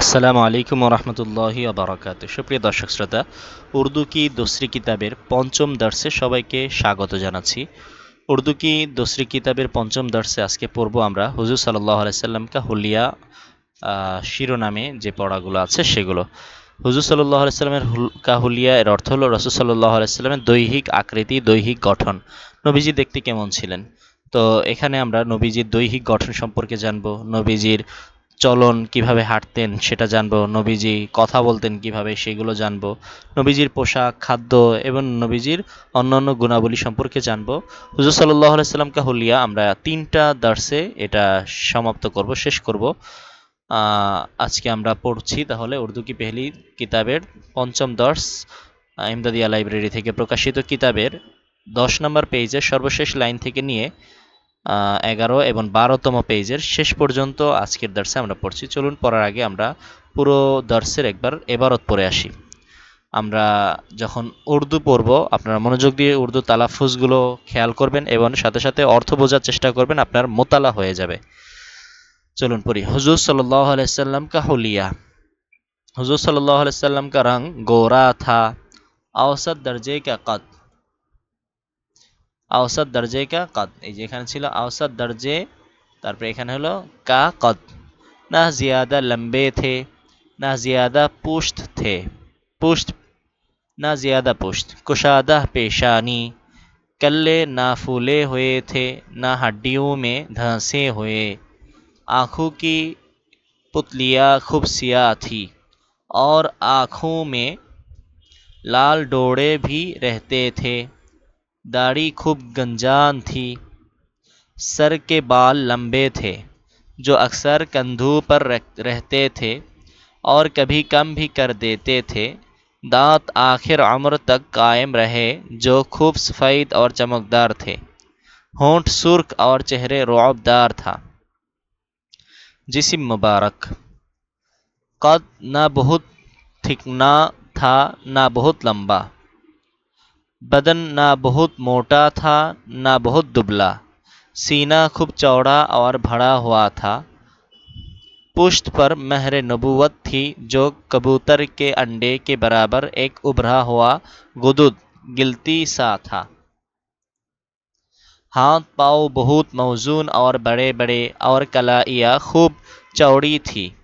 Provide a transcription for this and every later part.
আসসালামু আলাইকুম রহমতুল্লাহি আবরাকাত সুপ্রিয় দর্শক শ্রোতা, উর্দু কি দোসরি কিতাবের পঞ্চম দর্শে সবাইকে স্বাগত জানাচ্ছি। উর্দু কি দোসরি কিতাবের পঞ্চম দর্শে আজকে পড়ব আমরা হুজুর সাল্লাহ আলাইসাল্লাম কা হুলিয়া শিরোনামে যে পড়াগুলো আছে সেগুলো। হুজুর সাল্লাহ আলাইস্লামের কাহুলিয়া এর অর্থ হলো রসুল সাল্লাহ আলাইস্লামের দৈহিক আকৃতি, দৈহিক গঠন। নবীজি দেখতে কেমন ছিলেন? তো এখানে আমরা নবীজির দৈহিক গঠন সম্পর্কে জানব, নবীজির চলন কীভাবে হাঁটতেন সেটা জানব, নবীজি কথা বলতেন কীভাবে সেগুলো জানব, নবীজির পোশাক, খাদ্য এবং নবীজির অন্যান্য গুণাবলী সম্পর্কে জানব। হুজুর সাল্লাহ আলাইস্লামকে হলিয়া আমরা তিনটা দার্সে এটা সমাপ্ত করব, শেষ করব। আজকে আমরা পড়ছি তাহলে উর্দু কি পেহলি কিতাবের পঞ্চম দর্শ ইমদাদিয়া লাইব্রেরি থেকে প্রকাশিত কিতাবের দশ নম্বর পেজের সর্বশেষ লাইন থেকে নিয়ে এগারো এবং বারোতম পেজের শেষ পর্যন্ত আজকের দর্শে আমরা পড়ছি চলুন পড়ার আগে আমরা পুরো দর্শের একবার এবারত পড়ে আসি আমরা যখন উর্দু পড়ব আপনারা মনোযোগ দিয়ে উর্দু তালাফুজগুলো খেয়াল করবেন এবং সাথে সাথে অর্থ বোঝার চেষ্টা করবেন আপনার মোতালা হয়ে যাবে चलून पढ़ी हुजूर सल्लल्लाहु अलैहि वसल्लम का हुलिया हुजूर सल्लल्लाहु अलैहि वसल्लम का रंग गोरा था औसत दर्जे का कद औसत दर्जे का कद এই যে এখানে ছিল औसत दर्जे তারপরে এখানে হলো का कद ना ज़्यादा लंबे थे ना ज़्यादा पुश्त थे पुश्त ना ज़्यादा पुश्त कुशादा पेशानी कल्ले ना फूले हुए थे ना हड्डियों में धंसे हुए आँखों की पुतलियाँ खूब सियाह थी और आँखों में लाल डोरे भी रहते थे दाढ़ी खूब गंजान थी। सर के बाल लंबे थे, जो अक्सर कंधों पर रहते थे और कभी कम भी कर देते थे। दांत आखिर उम्र तक कायम रहे, जो खूब सफ़ेद और चमकदार थे। होंठ सुर्ख और चेहरे रुआबदार था। जिसम मुबारक। कद ना बहुत थिकना था, ना बहुत लंबा। बदन ना बहुत मोटा था, ना बहुत दुबला। सीना खूब चौड़ा और भरा हुआ था। पुश्त पर महर नबूवत थी, जो कबूतर के अंडे के बराबर एक उभरा हुआ गुदुद, गिलती सा था। हाथ पाँव बहुत मौजून और बड़े बड़े और कलाइयाँ खूब चौड़ी थी।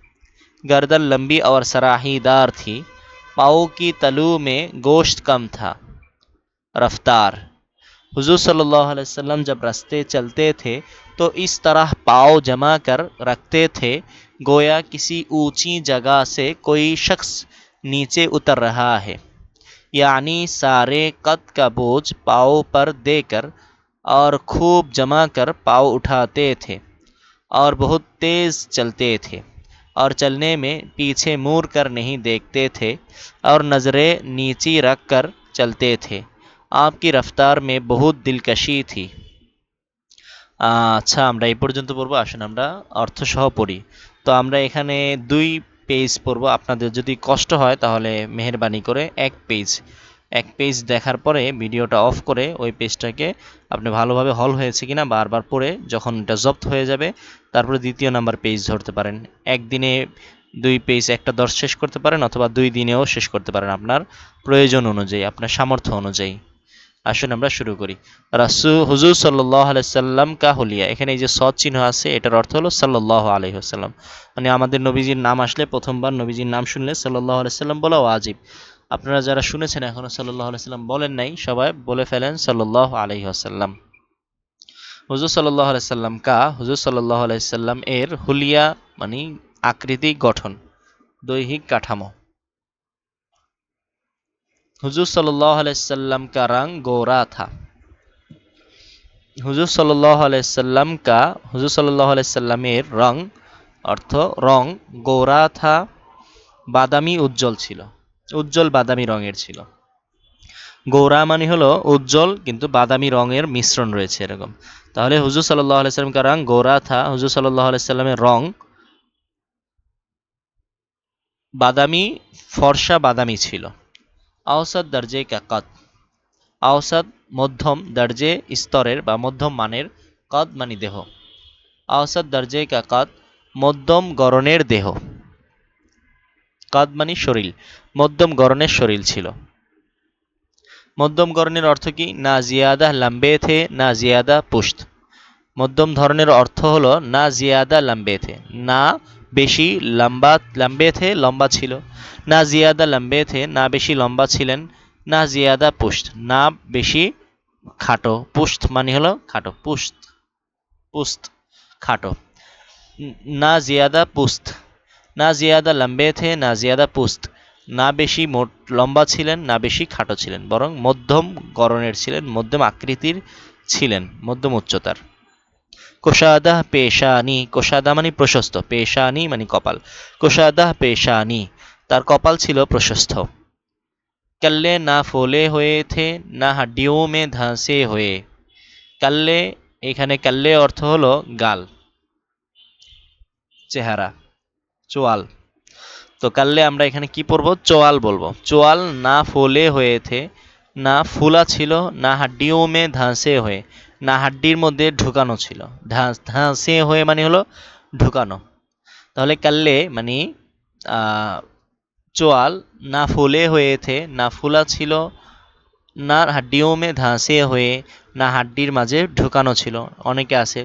गर्दन लंबी और सराहीदार थी। पाँव की तलू में गोश्त कम था। रफ्तार। हुजूर सल्लल्लाहु अलैहि वसल्लम जब रास्ते चलते थे तो इस तरह पाँव जमा कर रखते थे, गोया किसी ऊँची जगह से कोई शख्स नीचे उतर रहा है। यानी सारे कद का बोझ पाँव पर देकर और खूब जमा कर पाँव उठाते थे और बहुत तेज़ चलते थे और चलने में पीछे मुड़ कर नहीं देखते थे और नज़रें नीची रख कर चलते थे। আপ কি রফতার মে বহুত দিলকাশি থি আচ্ছা আমরা এই পর্যন্ত পড়ব। আসুন আমরা অর্থসহ পড়ি। তো আমরা এখানে দুই পেজ পড়ব। আপনাদের যদি কষ্ট হয়, তাহলে মেহরবানি করে এক পেজ এক পেজ দেখার পরে ভিডিওটা অফ করে ওই পেজটাকে আপনি ভালোভাবে হল হয়েছে কিনা বারবার পড়ে যখন এটা জব্দ হয়ে যাবে, তারপরে দ্বিতীয় নাম্বার পেজ ধরতে পারেন। একদিনে দুই পেজ একটা দশ শেষ করতে পারেন অথবা দুই দিনেও শেষ করতে পারেন আপনার প্রয়োজন অনুযায়ী, আপনার সামর্থ্য অনুযায়ী। আসুন আমরা শুরু করি। রাসু হুজুর সাল্লাহ আলাইসাল্লাম কা হলিয়া। এখানে এই যে সৎ চিহ্ন আছে, এটার অর্থ হলো সাল্লাহ আলহিহাল্লাম মানে আমাদের নবীজির নাম আসলে প্রথমবার নবীজির নাম শুনলে সাল্লাহ আলাইসাল্লাম বলা ওয়াজিব। আপনারা যারা শুনেছেন এখনও সাল্লাহ আলাইসাল্লাম বলেন নাই, সবাই বলে ফেলেন সাল্লাহ আলহিহাল্লাম হুজুর সাল্লাহ আলাইসাল্লাম কা, হুজুর সাল্লাহ আলাইসাল্লাম এর হুলিয়া মানে আকৃতি গঠন, দৈহিক কাঠামো। হুজুর সাল্লাম আলাইসাল্লাম কা রং গোরা থা। হুজুর সাল্লাম কা, হুজুর সাল্লামের আলাইসাল্লামের রং অর্থ রং গোরা থা বাদামি উজ্জ্বল ছিল। উজ্জ্বল বাদামি রঙের ছিল। গৌরা মানে হলো উজ্জ্বল কিন্তু বাদামি রঙের মিশ্রণ রয়েছে এরকম। তাহলে হুজুর সাল্লাম আলাইসাল্লামকে রং গৌরা থা, হুজুর সাল্লাহ রং বাদামি ফর্সা বাদামি ছিল। আওসাদ দর্জে কাকত আওসাদ মধ্যম দর্জে স্তরের বা মধ্যম মানের কদ মানি দেহ। আওসাদ দর্জে কাকত মধ্যম গরনের দেহ। কাদ মানি শরীর, মধ্যম গরনের শরীর ছিল। মধ্যম গরনের অর্থ কি? না জিয়াদা লাম্বে থে, না জিয়াদা পুষ্ট। মধ্যম ধরনের অর্থ হলো না জিয়াদা লাম্বে থে, না বেশি লম্বা, লম্বে থে লম্বা ছিল। না জিয়াদা লম্বে থে, না বেশি লম্বা ছিলেন। না জিয়াদা পুষ্ট, না বেশি খাটো। পুস্ত মানে হলো খাটো পুস্ত পুস্ত খাটো। না জিয়াদা পুস্ত না জিয়াদা লম্বে থে, না জিয়াদা পুস্ত না বেশি মোট লম্বা ছিলেন, না বেশি খাটো ছিলেন, বরং মধ্যম গরনের ছিলেন, মধ্যম আকৃতির ছিলেন, মধ্যম উচ্চতার। কোষাদাহ পেশানি কোষাদা মানে প্রশস্ত, পেশানি মানে কপাল। কোষাদাহ পেশানি, তার কপাল ছিল প্রশস্ত। কাল্লে না ফোলে হয়ে থে না হাড্ডিও মে ধাঁসে হয়ে। কাল্লে, এখানে কাল্লে অর্থ হল গাল, চেহারা, চোয়াল। তো কাল্লে আমরা এখানে কি পড়ব? চোয়াল বলব। চোয়াল না ফোলে হয়েছে না ফুলা ছিল, না হাড্ডিও মে ধাঁসে হয়ে। না হাড্ডির মধ্যে ঢুকানো ছিল। ধাঁস হয়ে মানে হলো ঢুকানো। তাহলে কাল্লে মানে চোয়াল না ফুলে হয়ে থে না ফুলা ছিল, না হাড্ডিও মে ধাঁসে হয়ে না হাড্ডির মাঝে ঢুকানো ছিল। অনেকে আছে,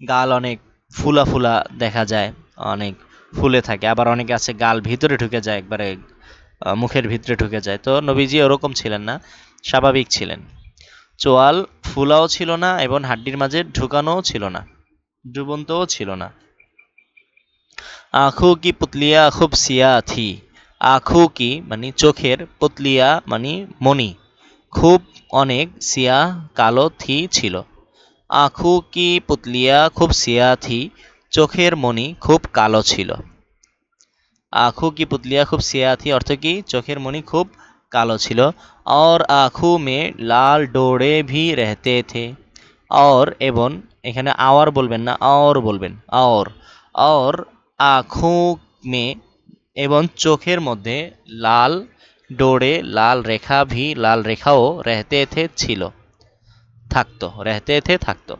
গাল অনেক ফুলা ফুলা দেখা যায়, অনেক ফুলে থাকে। আবার অনেকে আছে, গাল ভিতরে ঢুকে যায়, একবারে মুখের ভিতরে ঢুকে যায়। তো নবীজি ওরকম ছিলেন না, স্বাভাবিক ছিলেন। চোয়াল ফুলাও ছিল না এবং হাড্ডির মাঝে ঢুকানোও ছিল না, ডুবন্তও ছিল না। আঁখু কি পুতলিয়া খুব সিয়া থি আঁখু কি মানে চোখের পুতলিয়া মানে মণি? খুব অনেক সিয়া কালো থি ছিল। আঁখু কি পুতলিয়া খুব সিয়া থি চোখের মণি খুব কালো ছিল। আঁখু কি পুতলিয়া খুব সিয়া থি অর্থ কি? চোখের মণি খুব কালো ছিল। और आँखों में লাল ডোরে ভি রহতে থে और এবং এখানে আওয়ার বলবেন না और বলবেন और और आँखों में এবং চোখের মধ্যে লাল ডোরে লাল রেখা ভি লাল রেখাও রহতে থে ছিল থাকতো রহতে থে থাকতো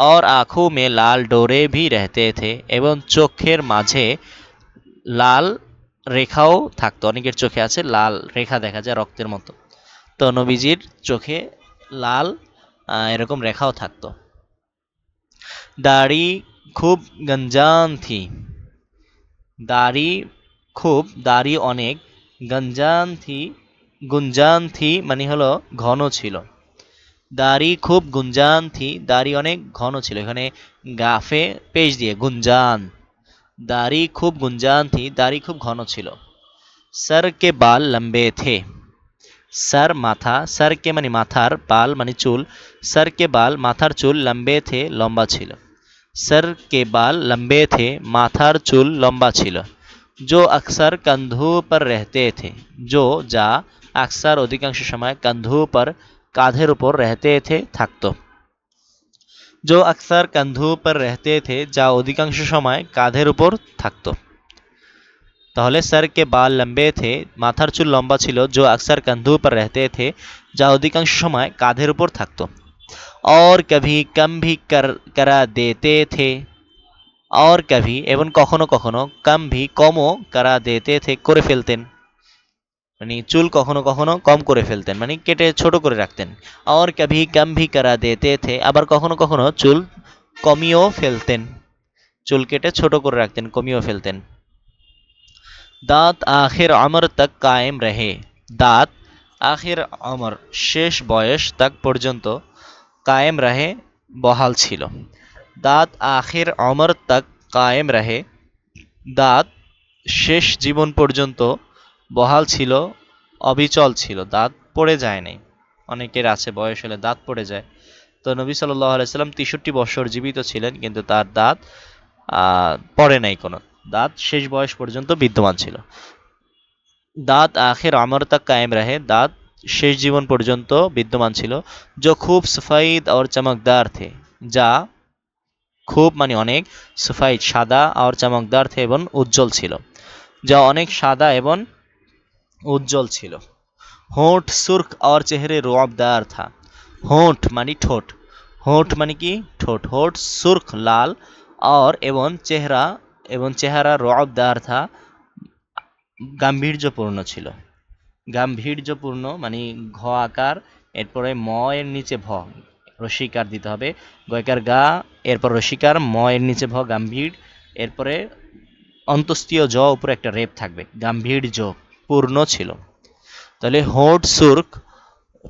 और आँखों में লাল ডোরে ভি রহতে থে এবং চোখের মাঝে লাল রেখাও থাকতো অনেকের চোখে আছে লাল রেখা দেখা যায় রক্তের মতো তো চোখে লাল এরকম রেখাও থাকতো। দাড়ি খুব গঞ্জান দাড়ি খুব, দাড়ি অনেক গঞ্জান থি গুঞ্জান থি মানে হলো ঘন ছিল। দাড়ি খুব গুঞ্জান থি, দাড়ি অনেক ঘন ছিল। এখানে গাফে পেশ দিয়ে গুঞ্জান। দাড়ি খুব গুঞ্জান থি, দাড়ি খুব ঘন ছিল। সরকে বাল লম্বে থে। সর মাথা স্যারকে মানে মাথার বাল মানে চুল সরকে বাল মাথার চুল লম্বে থে লম্বা ছিল স্যারকে বাল লম্বে থে মাথার চুল লম্বা ছিল জো আকসার কান্ধু পর রেহতে থে জো যা আকসার অধিকাংশ সময় কান্ধু পর কাঁধের উপর রেহতে থে থাকতো জো আকসার কান্ধু পর রেহতে থে যা অধিকাংশ সময় কাঁধের উপর থাকতো তাহলে স্যার কে বাল লম্বে থে মাথার চুল লম্বা ছিল जो अक्सर कंधों पर रहते थे যা অধিকাংশ সময় কাঁধের উপর থাকতো और कभी कम भी कर करा देते थे और कभी এবং কখনো কখনো কম ভি কমও করা দেতে থে করে ফেলতেন মানে চুল কখনো কখনো কম করে ফেলতেন মানে কেটে ছোট করে রাখতেন और कभी कम भी करा देते थे আবার কখনো কখনো চুল কমিয়েও ফেলতেন চুল কেটে ছোট করে রাখতেন কমিয়েও ফেলতেন দাঁত আখির অমর তক কায়েম রহে। দাঁত আখির অমর, শেষ বয়স তক পর্যন্ত কায়েম রহে, বহাল ছিল। দাঁত আখির অমর তক কায়েম রহে, দাঁত শেষ জীবন পর্যন্ত বহাল ছিল, অবিচল ছিল। দাঁত পড়ে যায় নাই। অনেকের আছে, বয়স হলে দাঁত পড়ে যায়। তো নবী সাল্লাহ আলাইসাল্লাম তেষট্টি বছর জীবিত ছিলেন, কিন্তু তার দাঁত পড়ে নাই কোনো। দাঁত শেষ বয়স পর্যন্ত বিদ্যমান ছিল। দাঁত আখের আমর তক কায়েম রহে দাঁত শেষ জীবন পর্যন্ত বিদ্যমান ছিল, যো খুব সফাইদ আর চমকদার থে, যা খুব মানে অনেক সফাইদ সাদা আর চমকদার থে এবং উজ্জ্বল ছিল, যা অনেক সাদা এবং উজ্জ্বল ছিল। হোঁট, সুর্খ আর চেহারে রোয়াবদার থা। হোঁট মানে ঠোঁট, হোঁট মানে কি? ঠোঁট। হোঁট, সুর্খ, লাল আর এবং চেহারা এবং চেহারা রবদার থা গাম্ভীর্যপূর্ণ ছিল। গাম্ভীর্যপূর্ণ মানে ঘ আকার, এরপরে ম এর নিচে ভ, রসিকার দিতে হবে। গয়কার গা, এরপর রসিকার, ম এর নিচে ভ, গাম্ভীর। এরপরে অন্তস্তীয় জ উপরে একটা রেপ থাকবে গাম্ভীর্য পূর্ণ ছিল। তাহলে হোট, সুর্ক,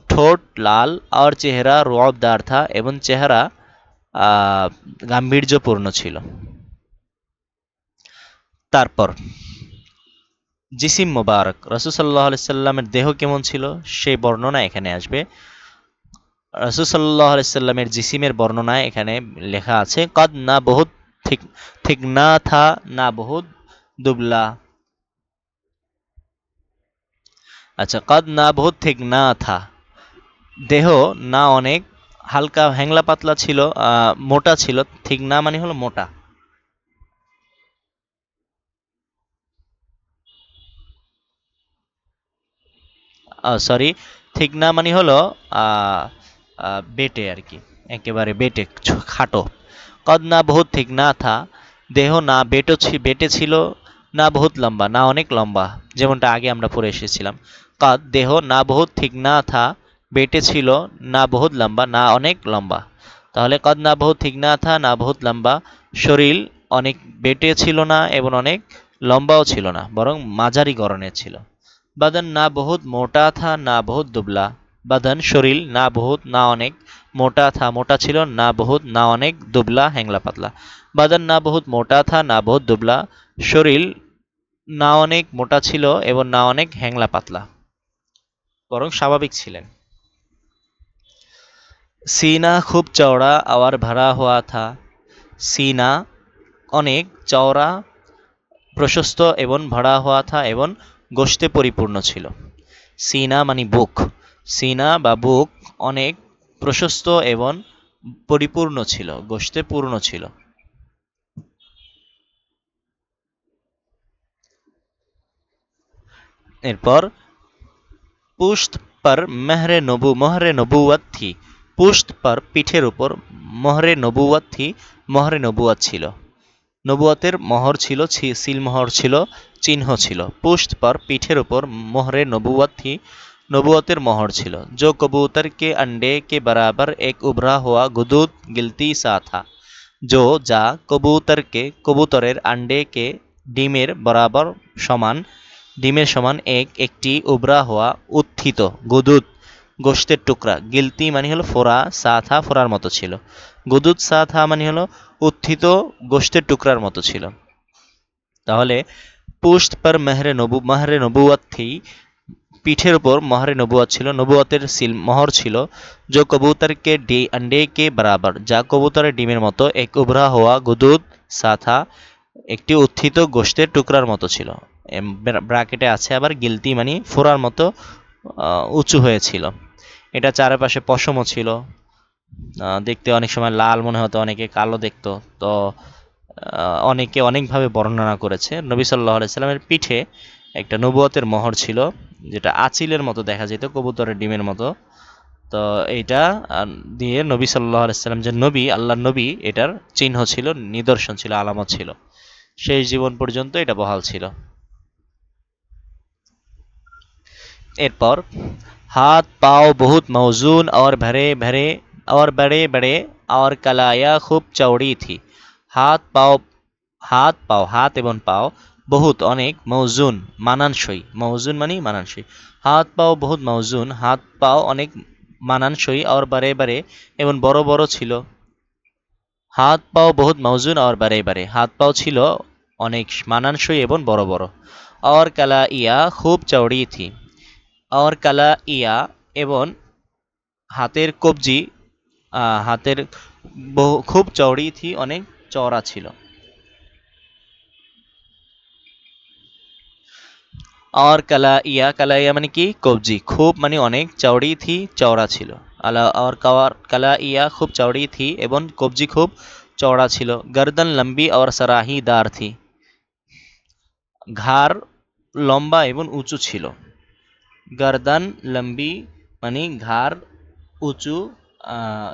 ঠোঁট লাল, আর চেহারা রবদার থা এবং চেহারা গাম্ভীর্যপূর্ণ ছিল। তারপর, জিসিম মোবারক রসুসাল্লাহ সাল্লামের দেহ কেমন ছিল? সেই বর্ণনা এখানে আসবে। রসুসাল্লাহ সাল্লামের জিসিমের বর্ণনায় এখানে লেখা আছে, কদ না বহুত ঠিক ঠিক না থা, না বহুত দুবলা। আচ্ছা কদ না বহুত ঠিক না থা। দেহ না অনেক, হালকা হ্যাংলা পাতলা ছিল মোটা ছিল। ঠিক না মানে হলো মোটা। সরি ঠিক না মানে হলো বেটে আর কি, একেবারে বেটে খাটো। কদ না বহুত ঠিক না থা, দেহ না বেটো বেটে ছিল না বহুত লম্বা, না অনেক লম্বা, যেমনটা আগে আমরা পড়ে এসেছিলাম। কদ, দেহ না বহুত ঠিক না থা, বেটে ছিল না বহুত লম্বা, না অনেক লম্বা। তাহলে কদ না বহুত ঠিক না থা, না বহুত লম্বা শরীর অনেক বেটে ছিল না, এবং অনেক লম্বাও ছিল না, বরং মাঝারি গরনের ছিল। बदन ना बहुत मोटा था ना बहुत दुबला बदन শরীর না বহুত না অনেক মোটা থা মোটা ছিল না বহুত না অনেক দুবলা হ্যাংলা পাতলা বাদন না বহুত মোটা থা না বহুত দুবলা শরীর না অনেক মোটা ছিল এবং না অনেক হ্যাংলা পাতলা বরং স্বাভাবিক ছিলেন सीना खूब चौड़ा और भरा हुआ था सीना অনেক চওড়া প্রশস্ত এবং ভরা হওয়া থা এবং গোশতে পরিপূর্ণ ছিল। সিনা মানে বুক। সিনা বা বুক অনেক প্রশস্ত এবং পরিপূর্ণ ছিল গোশতে পূর্ণ ছিল। এরপর, পুষ্ট পর মেহরে নবু, মহরে নবুয়াত পুষ্ট পর পিঠের উপর মহরে নবুয়াত মহরে নবুয়াত ছিল। নবুয়াতের মহর ছিল সিলমোহর ছিল চিহ্ন ছিল পুষ্ট পর পিঠের উপর মোহরে নবুয়ত थी নবুয়তের মোহর ছিল जो कबूतर के अंडे के बराबर एक उभरा हुआ गुदूद गिलती सा था जो যা কবুতরকে কবুতরের আন্ডে কে ডিমের বরাবর সমান ডিমের সমান এক একটি উবরা হওয়া উত্থিত গুদুদ গোষ্ঠের টুকরা গিলতি মানে হলো ফোরা সাথা ফোরার মতো ছিল গুদুদ সাথা মানে হলো উত্থিত গোষ্ঠের টুকরার মতো ছিল। তাহলে পুষ্ট পর মেহরে নবু, মাহরে নবুয়াত পিঠের উপর মহরে নবুয়াত ছিল, নবুয়াতের সিল, মহর ছিল, যে কবুতরকে ডে আন্ডে কে বরাবর, যা কবুতরের ডিমের মতো, এক উভরা হওয়া গুদুদ সাথা, একটি উত্থিত গোষ্ঠের টুকরার মতো ছিল। ব্রাকেটে আছে আবার গিলতি মানে ফোরার মতো উঁচু হয়েছিল। এটা চারপাশে পশমও ছিল। দেখতে অনেক সময় লাল মনে হতো, অনেকে কালো দেখতো। তো অনেকে অনেকভাবে বর্ণনা করেছে। নবী সাল্লাহ সাল্লামের পিঠে একটা নবুয়তের মোহর ছিল, যেটা আচিলের মতো দেখা যেত, কবুতরের ডিমের মতো। তো এইটা দিয়ে নবী সাল্লাহ আলাইসাল্লাম যে নবী আল্লাহ নবী, এটার চিহ্ন ছিল, নিদর্শন ছিল, আলামত ছিল। শেষ জীবন পর্যন্ত এটা বহাল ছিল। এরপর, হাত, পাও বহুত মৌজুন और ভরে ভরে और बड़े बड़े और कलाया खूब चौड़ी थी হাত পাও হাত পাও হাত এবং পাও বহুত অনেক মৌজুন মানানসই মৌজুন মানে মানানসই হাত পাও বহুত মৌজুন হাত পাও অনেক মানানসই আর বারে বারে এবং বড় বড় ছিল হাত পাও বহুত মৌজুন আর বারে বারে হাত পাও ছিল অনেক মানানসই এবং বড় বড় আর কালা ইয়া খুব চৌড়ি থি আর কালা ইয়া এবং হাতের কবজি হাতের খুব চৌড়ি থি অনেক চওড়া ছিল। আর কালা ইয়া কালা ইয়া মানে কি? কবজি। খুব মানে অনেক চওড়ি থি, চওড়া ছিল। আলা আর কাওয়ার, কালা ইয়া খুব চওড়ি থি এবং কবজি খুব চওড়া ছিল। গর্দন লম্বি আর সারাহি দার থি। ঘাড় লম্বা এবং উঁচু ছিল। গর্দন লম্বি মানে ঘাড় উঁচু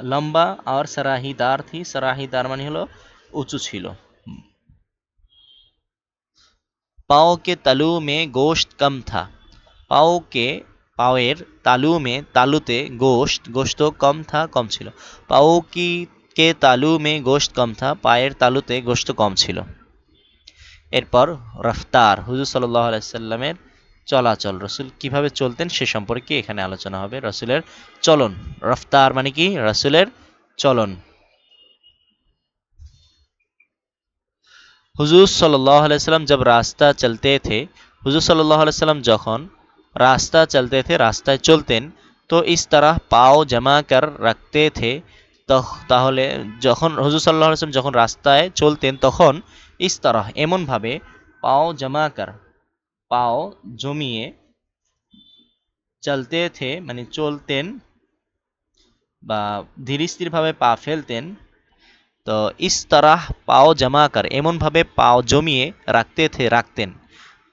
লম্বা আর সারাহিদার থি সারাহিদার মানে হলো উঁচু ছিল। পাও কে তালু মে গোশত কম থা। পাও কে পাওয়ের তালু মে তালুতে গোশত গোশত কম থা, কম ছিল। পাও কি কে তালু মে গোশত কম থা, পায়ের তালুতে গোশত কম ছিল। এরপর রফতার, হুজুর সাল্লাহ আলাইসাল্লামের চলাচল। রসুল কীভাবে চলতেন সে সম্পর্কে এখানে আলোচনা হবে। রসুলের চলন, রফতার মানে কি? রসুলের চলন। হুজুর সাল্লাম আলাইসাল্লাম রাস্তা চলতে থে হুজুর সাল্লাম আলাইসাল্লাম যখন রাস্তা চলতে থে রাস্তায় চলতেন, তো ইস তারা পাও জমা কর রাখতে থে তাহলে যখন হুজুর সাল্লাহ আসলাম যখন রাস্তায় চলতেন, তখন ইস্তারাহ এমনভাবে পাও জমা কর পাও জমিয়ে চলতে থে মানে চলতেন বা ধীরস্থিরভাবে পা ফেলতেন তো ইস তারাহ পাও জমা কর এমনভাবে পাও জমিয়ে রাখতে থে রাখতেন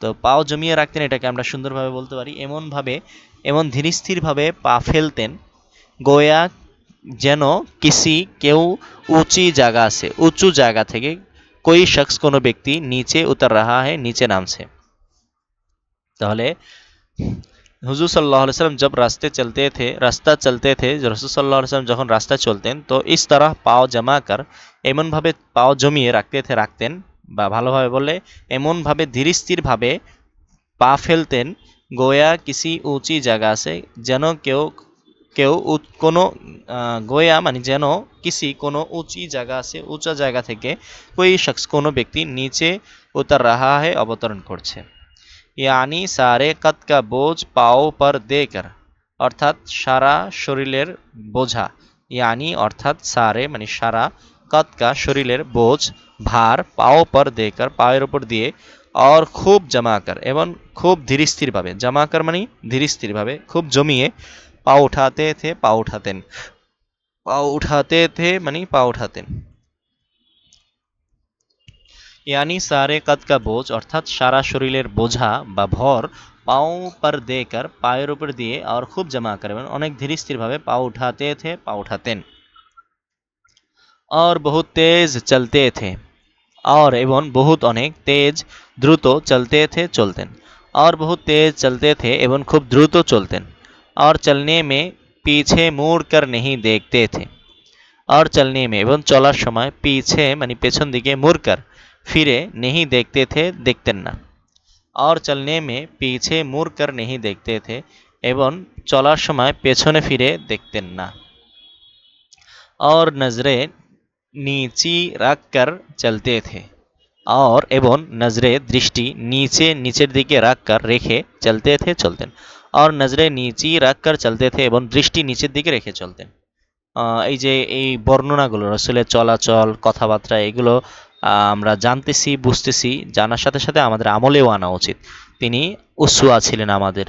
তো পাও জমিয়ে রাখতেন এটাকে আমরা সুন্দরভাবে বলতে পারি এমনভাবে এমন ধীরস্থিরভাবে পা ফেলতেন গোয়া যেন কিসি কেউ উঁচি জায়গা আছে উঁচু জায়গা থেকে কই শখস কোনো ব্যক্তি নিচে উতার রাহা হ্যাঁ নিচে নামছে তাহলে হুজুর সাল্লাহ সাল্লাম জব রাস্তে চলতে থে রাস্তা চলতে থে রসুল সাল্লাহ সাল্লাম যখন রাস্তা চলতেন, তো ইস তারা পাও জমা কর, এমনভাবে পাও জমিয়ে রাখতে থে রাখতেন, বা ভালোভাবে বললে এমনভাবে ধীরস্থিরভাবে পা ফেলতেন, গোয়া কিসি উঁচি জায়গা আছে, যেন কেউ কেউ কোনো গোয়া মানে যেন কিসি কোনো উঁচি জায়গা আছে, উঁচা জায়গা থেকে ওই শখস কোনো ব্যক্তি নিচে উতার রাহা হে অবতরণ করছে। ইয়ানি সারে কত কা বোঝ পাও পর দেকর অর্থাৎ সারা শরীরের বোঝা ইয়ানি অর্থাৎ সারে মানে সারা কতকা শরীরের বোঝ ভার পাও পর দেকর পায়ের উপর দিয়ে और খুব জমা কর এবং খুব ধীরস্থিরভাবে জমা কর মানে ধীরস্থিরভাবে খুব জমিয়ে পা উঠাতে থে পা উঠাতেন পা উঠাতে থে মানে পা উঠাতেন ইয়ানি সারে কাদ কা বোঝ অর্থাৎ সারা শরীরের বোঝা বা ভর পাও পর দেকার পায়ের উপর দিয়ে আর খুব জমা করবেন অনেক ধীর স্থিরভাবে পা উঠাতে থে পা উঠাতেন আর বহুত তেজ চলতে থে আর এবং বহুত অনেক তেজ দ্রুত চলতে থে চলতেন আর বহুত তেজ চলতে থে এবং খুব দ্রুত চলতেন আর চলনে মে পিছে মুড় কর নেহি দেখতে থে আর চলনে মে এবং চলার সময় পিছে মানে পেছন দিকে মুড় কর फिरे नहीं देखते थे देखते ना और चलने में पीछे मुड़ कर नहीं देखते थे एवं चलार समय पेछने फिरे देखते ना और नजरें नीची रख कर चलते थे और एवं नजरे दृष्टि नीचे नीचे दिखे रख कर रेखे चलते थे चलतेन और नजरे নিচি রাখ কর চলতে থে এবং দৃষ্টি নিচের দিকে রেখে চলতেন এই যে এই বর্ণনাগুলো রসুলের চলাচল কথাবার্তা এগুলো আমরা জানতেছি, বুঝতেছি, জানার সাথে সাথে আমাদের আমলেও আনা উচিত। তিনি উসুয়া ছিলেন আমাদের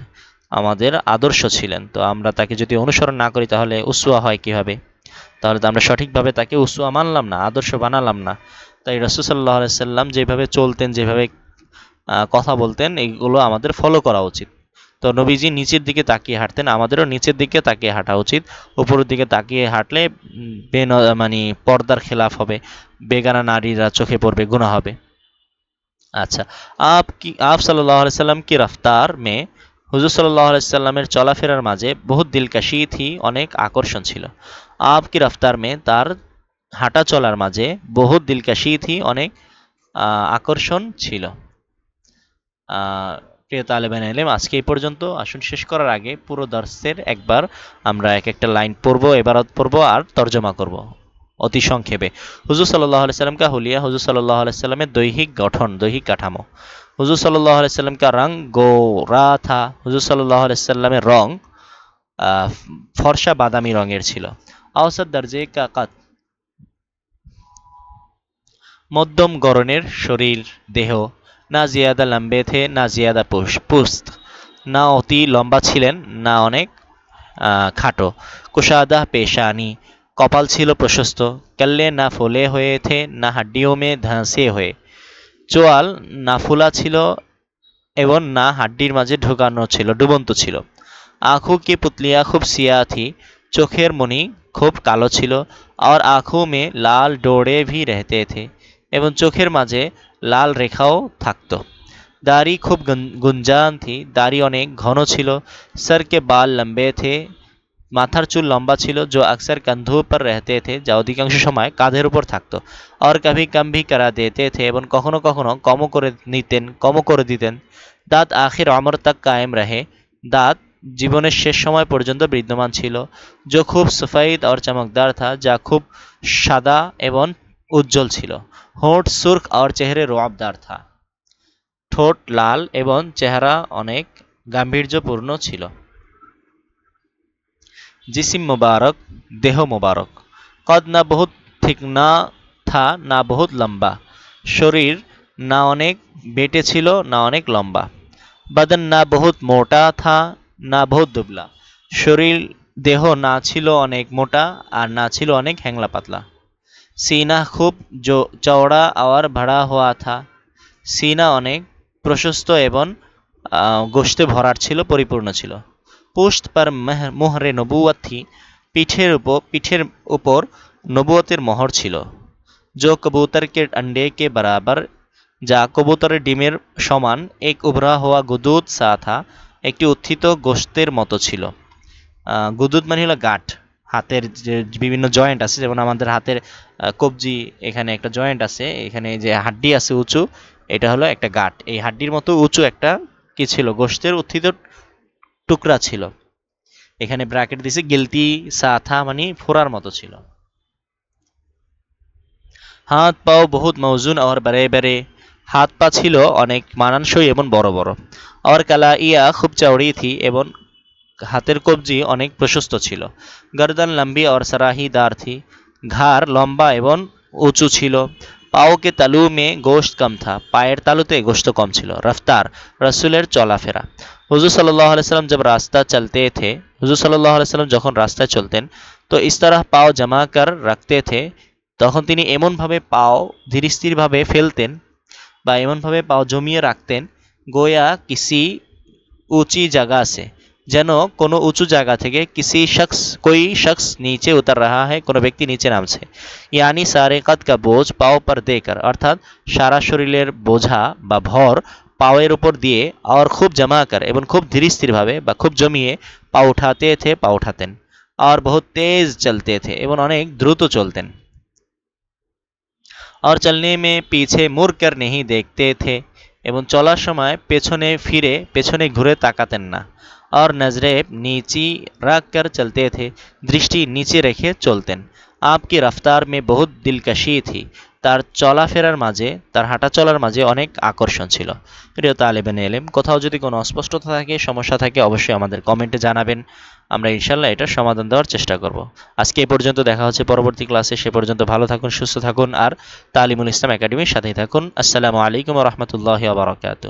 আমাদের আদর্শ ছিলেন। তো আমরা তাকে যদি অনুসরণ না করি, তাহলে উসুয়া হয় কীভাবে? তাহলে তো আমরা সঠিকভাবে তাকে উসুয়া মানলাম না, আদর্শ বানালাম না। তাই রসুসাল্লাহ সাল্লাম যেভাবে চলতেন, যেভাবে কথা বলতেন এইগুলো আমাদের ফলো করা উচিত। তো নবীজি নিচের দিকে তাকিয়ে হাঁটতেন, আমাদেরও নিচের দিকে তাকিয়ে হাঁটা উচিত। উপরের দিকে তাকিয়ে হাঁটলে বেন মানে পর্দার খেলাফ হবে, বেগানা নারীরা চোখে পড়বে গুণা হবে। আচ্ছা আপ কি, আপ সাল্লাহ সাল্লাম কি রফতার মে হুজুর সাল্লাহ সাল্লামের চলাফেরার মাঝে বহুত দিলকাশি থি, অনেক আকর্ষণ ছিল। আপ কি রফতার মে তার হাঁটা চলার মাঝে বহুত দিলকাশি থি, অনেক আকর্ষণ ছিল। প্রিয় তালেবান এলেম আজকে এই পর্যন্ত। আসুন, শেষ করার আগে পুরো দর্শের একবার আমরা এক একটা লাইন পড়ব, এবারত পড়ব আর তর্জমা করব অতি সংক্ষেপে। হুজুর সাল্লাহ সাল্লাম কা হুলিয়া, হুজুর সাল্লাহ সাল্লামের দৈহিক গঠন, দৈহিক কাঠামো। হুজুর সাল্লাহ সাল্লাম কা রং গোরা থা, হুজুর সাল্লাহ সাল্লামের রং ফর্সা বাদামি রঙের ছিল। আওসাদ দর্জে কাকাত মধ্যম গরনের শরীর, দেহ না জিয়াদা লম্বে থে না জিয়াদা পুস্ত। না অতি লম্বা ছিলেন, না অনেক খাটো। কুশাদা পেশানি। কপাল ছিল প্রশস্ত। কল্লে না ফোলে হয়ে থে না হাড্ডিও মে ধাঁসে হয়ে। চোয়াল না ফুলা ছিল, এবং না হাড্ডির মাঝে ঢুকানো ছিল, ডুবন্ত ছিল। আঁখু কি পুতলিয়া, খুব সিয়া থি চোখের মণি খুব কালো ছিল। আর আঁখু মে লাল ডোড়ে ভি রহতে থে এবং চোখের মাঝে লাল রেখাও থাকত। দাড়ি খুব গুঞ্জান থি। দাড়ি অনেক ঘন ছিল। সরকে বাল লম্বে থে। মাথার চুল লম্বা ছিল, যো আকসার কান্ধু পর রেহতে থে, যা অধিকাংশ সময় কাঁধের উপর থাকত। আর কাভি কাম্ভি করা দেতে থে এবং কখনো কখনো কমও করে নিতেন, কমও করে দিতেন। দাঁত আখির অমর তাক কায়েম রাহে। দাঁত জীবনের শেষ সময় পর্যন্ত বিদ্যমান ছিল। যে খুব সফাইদ আর চমকদার থা, যা খুব সাদা এবং উজ্জ্বল ছিল। হোঁট সুর্খ আর চেহারে রোয়াবদার থা। ঠোঁট লাল এবং চেহারা অনেক গাম্ভীর্যপূর্ণ ছিল। জিসিম মুবারক, দেহ মুবারক। কদ না বহুত ঠিক না থা, না বহুত লম্বা। শরীর না অনেক বেটে ছিল, না অনেক লম্বা। বাদন না বহুত মোটা থা, না বহুত দুবলা। শরীর, দেহ না ছিল অনেক মোটা আর না ছিল অনেক হ্যাংলা পাতলা। সিনা খুব চওড়া আর ভরা হওয়া থা সিনা অনেক প্রশস্ত এবং গোশতে ভরার ছিল পরিপূর্ণ ছিল পোস্ট পর মোহরে নবুয়াত পিঠের উপর পিঠের উপর নবুয়তের মোহর ছিল জো কবুতরকে আন্ডে কে বরাবর যা কবুতরের ডিমের সমান এক উভরা হওয়া গুদুদ সাথা একটি উত্থিত গোষ্ঠের মতো ছিল গুদুদ মানে হলো গাঠ হাতের যে বিভিন্ন জয়েন্ট আছে যেমন আমাদের হাতের কবজি এখানে একটা জয়েন্ট আছে, এখানে যে হাড্ডি আছে উঁচু, এটা হলো একটা গাঁট। এই হাড্ডির মতো উঁচু একটা কি ছিল? গোস্তের উত্থিত টুকরা ছিল। এখানে ব্র্যাকেট দিছে গিলতি সাথা মানে ফোরার মতো ছিল। হাত, পাও বহুত মৌজুন আর বারে বারে হাত, পা ছিল অনেক মানানসই এবং বড় বড়। আর কালা, ইয়া, খুব চওড়ি, থি এবং হাতের কবজি অনেক প্রশস্ত ছিল। গর্দন, লম্বি আর সারাহি দার থি। ঘর লম্বা এবং উঁচু ছিল। পাও কে তালু মে গোশত কম থা। পায়ের তালুতে গোশত কম ছিল। রফতার, রসুলের চলাফেরা। হুজুর সাল্লাহ আলাইসাল্লাম জব রাস্তা চলতে থে, হুজুর সাল্লাহ আলাইসাল্লাম যখন রাস্তায় চলতেন, তো ইস্তারাহ পাও জমা কর রাখতে থে, তখন তিনি এমনভাবে পাও ধীরস্থিরভাবে ফেলতেন বা এমনভাবে পাও জমিয়ে রাখতেন, গোয়া কিসি উঁচি জায়গা আছে। যেন কোনো উঁচু জায়গা থেকে কিসি শখস, কই শখস নিচে উতার রা হ্যাঁ কোনো ব্যক্তি নিচে নামছে। ইয়ানি সারে কত কা বোঝ পাও পর দে অর্থাৎ সারা শরীরের বোঝা বা ভর পাওয়ের উপর দিয়ে আর খুব জমা কর এবং খুব ধীরস্থিরভাবে বা খুব জমিয়ে পা উঠাতে থে, পা উঠাতেন। আর বহু তেজ চলতে থে এবং অনেক দ্রুত চলতেন। আর চলনে মে পিছে মুর কর নেহি দেখতে থে এবং চলার সময় পেছনে ফিরে, পেছনে ঘুরে তাকাতেন না। और नजरें नीची रख कर चलते थे দৃষ্টি নিচে রেখে চলতেন आपकी रफ्तार में बहुत दिलकशी थी তার চলাফেরার মাঝে তার হাঁটা চলার মাঝে অনেক আকর্ষণ ছিল প্রিয় তালেবেন এলেম কোথাও যদি কোনো অস্পষ্টতা থাকে সমস্যা থাকে অবশ্যই আমাদের কমেন্টে জানাবেন আমরা ইনশাল্লাহ এটার সমাধান দেওয়ার চেষ্টা করব আজকে এ পর্যন্ত দেখা হচ্ছে পরবর্তী ক্লাসে সে পর্যন্ত ভালো থাকুন সুস্থ থাকুন আর তালিমুল ইসলাম একাডেমির সাথেই থাকুন আসসালামু আলাইকুম রহমতুল্লাহ বারকাত